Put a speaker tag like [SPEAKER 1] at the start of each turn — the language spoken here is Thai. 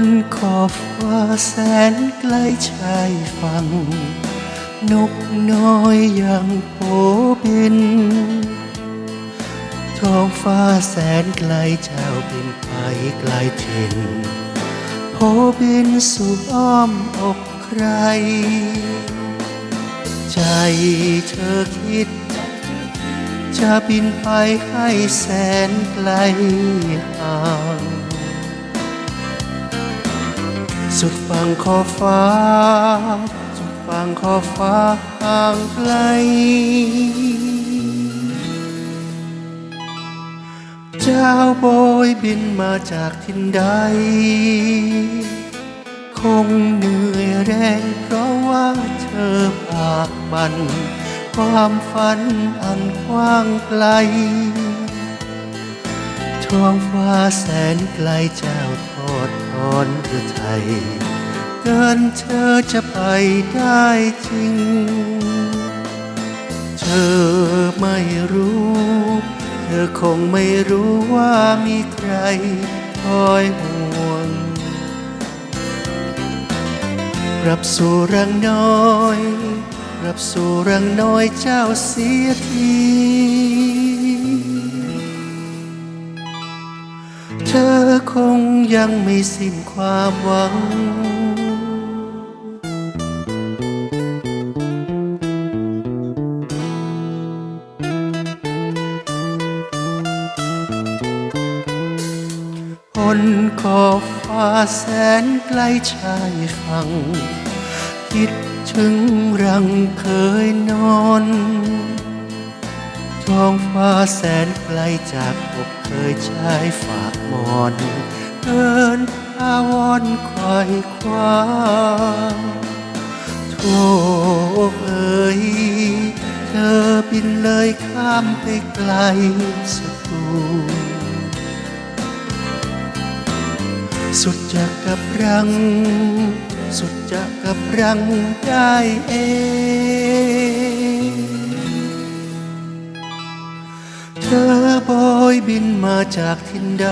[SPEAKER 1] นขอบฟ้าแสนไกลชายฝั่ง นกน้อยยังโผบิน ท้องฟ้าแสนไกลเจ้าบินไปไกลถิ่นโผบินสู่อ้อมอกใคร ใจเธอคิด จะบินไปให้แสนไกลห่าง สุดฝั่งขอบฟ้า สุดฝั่งขอบฟ้าห่างไกล เจ้าโบยบินมาจากทินใด คงเหนื่อยแรงเพราะว่าเธอปากบัน ความฝันอันกว้างไกลท้องฟ้าแสนไกลเจ้าทอด อนหรือไทย เกินเธอจะไปได้จริง เธอไม่รู้ เธอคงไม่รู้ว่ามีใครคอยห่วงกลับสู่รังน้อยกลับสู่รังน้อยเจ้าเสียที เธอคงยังไม่สิ้นความหวังบนขอบฟ้าแสนไกลชายฝั่ง คิดถึงรังเคยนอน ท้องฟ้าแสนไกลจากอกเคยชายฝากมอนเกินอาวรณ์ควายคว้าโทษเอ่ยเธอบินเลยข้ามไปไกลสุดตูสุดจะกับรัง สุดจะกับรังได้เอง บินมาจากทินใด